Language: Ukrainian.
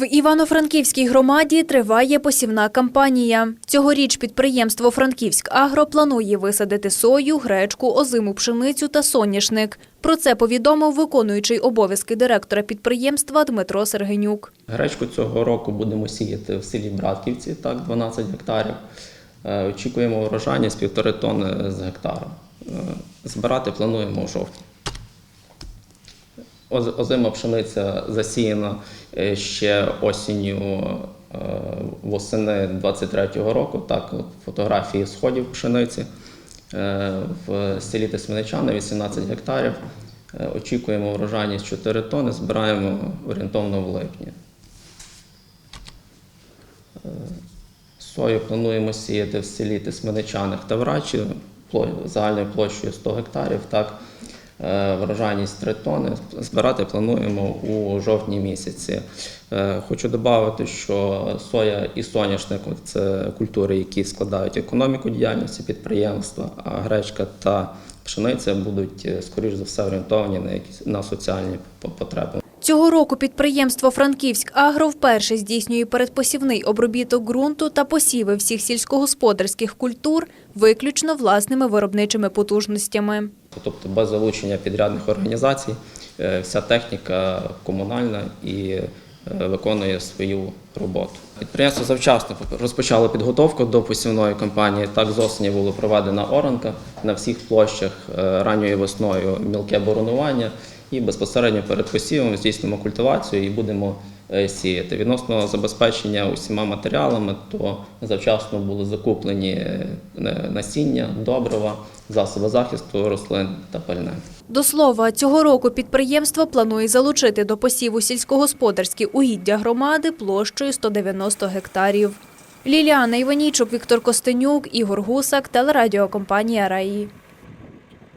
В Івано-Франківській громаді триває посівна кампанія. Цьогоріч підприємство Франківськ Агро планує висадити сою, гречку, озиму пшеницю та соняшник. Про це повідомив виконуючий обов'язки директора підприємства Дмитро Сергенюк. Гречку цього року будемо сіяти в селі Братківці, так, 12 гектарів. Е, Очікуємо врожайність півтори тонни з гектара. Е, Збирати плануємо у жовтні. Оз- Озима пшениця засіяна е, ще осінню е, восени 23-го року. Так, от фотографії сходів пшениці Е, в селі Тисменичани 18 гектарів. Очікуємо врожайність 4 тонни, збираємо орієнтовно в липні. Сою плануємо сіяти в селі Тисменичаних та Врачі загальною площею 100 гектарів. Так, врожайність 3 тонни. Збирати плануємо у жовтні місяці. Е, Хочу додати, що соя і соняшник – це культури, які складають економіку діяльності підприємства, а гречка та пшениця будуть, е, скоріш за все, орієнтовані на, якісь, на соціальні по- потреби. Цього року підприємство Франківськ Агро вперше здійснює передпосівний обробіток ґрунту та посіви всіх сільськогосподарських культур виключно власними виробничими потужностями. Тобто без залучення підрядних організацій е, вся техніка комунальна і е, виконує свою роботу. Підприємство завчасно розпочало підготовку до посівної кампанії. Так, з осені було проведена оранка на всіх площах е, ранньою весною мілке боронування і безпосередньо перед посівом здійснимо культивацію і будемо е, сіяти. Відносно забезпечення усіма матеріалами, то завчасно були закуплені е, насіння, добрива, засоби захисту рослин та пальне. До слова, цього року підприємство планує залучити до посіву сільськогосподарські угіддя громади площею 190 гектарів. Ліліана Іванійчук, Віктор Костенюк, Ігор Гусак, телерадіокомпанія Раї.